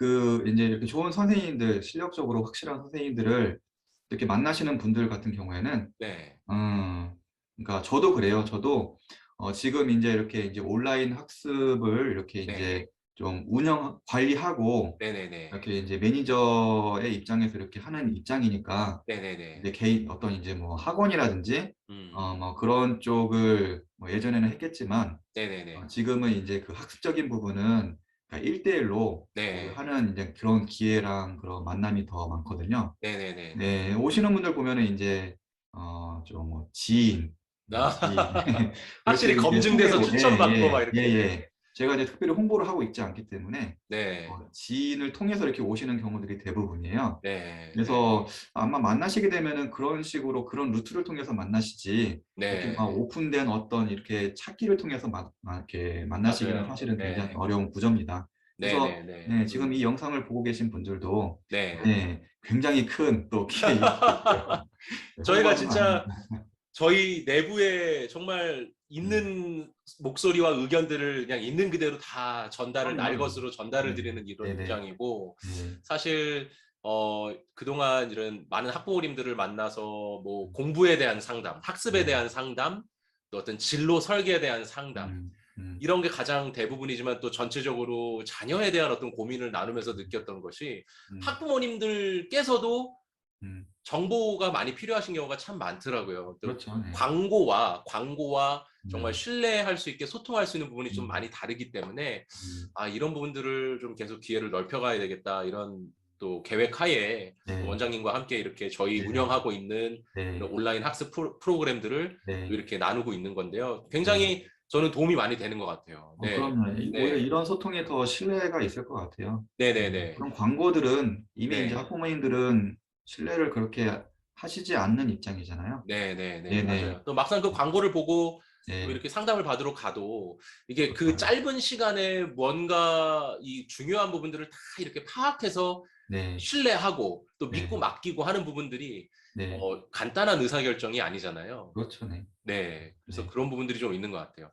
그 이제 이렇게 좋은 선생님들, 실력적으로 확실한 선생님들을 이렇게 만나시는 분들 같은 경우에는 네. 음 그러니까 저도 그래요. 저도 어 지금 인제 이렇게 이제 온라인 학습을 이렇게 네. 인제 좀 운영 관리하고 네네네. 이렇게 인제 매니저의 입장에서 이렇게 하는 입장이니까 네네네. 이제 개인 어떤 인제 뭐 학원이라든지 음. 어뭐 그런 쪽을 뭐 예전에는 했겠지만 네네네. 어 지금은 인제 그 학습적인 부분은 1대 1로 네. 하는 이제 그런 기회랑 그런 만남이 더 많거든요. 네네네. 네. 오시는 분들 보면은 인제 어 좀뭐 지인, 뭐 아. 지인 확실히 이제 검증돼서 소개로 추천받고 예, 막 예. 이렇게. 예 예. 제가 이제 특별히 홍보를 하고 있지 않기 때문에 네. 어 지인을 통해서 이렇게 오시는 경우들이 대부분이에요. 네. 그래서 아마 만나시게 되면은 그런 식으로 그런 루트를 통해서 만나시지 이렇게 네. 막 오픈된 어떤 이렇게 찾기를 통해서 막 막 이렇게 만나시기는 맞아요. 사실은 굉장히 네. 어려운 구조입니다. 그래서 네네네. 네 지금 음. 이 영상을 보고 계신 분들도 네. 네 굉장히 큰 또. 네 저희가 진짜. 저희 내부에 정말 있는 목소리와 의견들을 그냥 있는 그대로 다 전달을. 날 것으로 전달을 네. 드리는 이런 네네. 입장이고 네. 사실 어 그동안 이런 많은 학부모님들을 만나서 뭐 공부에 대한 상담, 학습에 네. 대한 상담, 또 어떤 진로 설계에 대한 상담 음 음. 이런 게 가장 대부분이지만 또 전체적으로 자녀에 대한 어떤 고민을 나누면서 느꼈던 것이 음. 학부모님들께서도 음. 정보가 많이 필요하신 경우가 참 많더라고요. 또 그렇죠. 네. 광고와 광고와 정말 음. 신뢰할 수 있게 소통할 수 있는 부분이 좀 음. 많이 다르기 때문에 음. 아 이런 부분들을 좀 계속 기회를 넓혀가야 되겠다 이런 또 계획하에 네. 원장님과 함께 이렇게 저희 네. 운영하고 있는 네. 온라인 학습 프로, 프로그램들을 네. 이렇게 나누고 있는 건데요. 굉장히 저는 도움이 많이 되는 것 같아요. 어 네. 그럼요. 네. 오히려 이런 소통에 더 신뢰가 있을 것 같아요. 네네네. 그런 광고들은 이미 네. 인제 학부모님들은 신뢰를 그렇게 하시지 않는 입장이잖아요. 네 네 네. 네네. 맞아요. 또 막상 그 광고를 보고 네. 뭐 이렇게 상담을 받으러 가도 이게 그 그렇죠. 짧은 시간에 뭔가 이 중요한 부분들을 다 이렇게 파악해서 네. 신뢰하고 또 네. 믿고 맡기고 하는 부분들이 네. 어 간단한 의사결정이 아니잖아요. 그렇죠. 네. 네. 그래서 네. 그런 부분들이 좀 있는 것 같아요.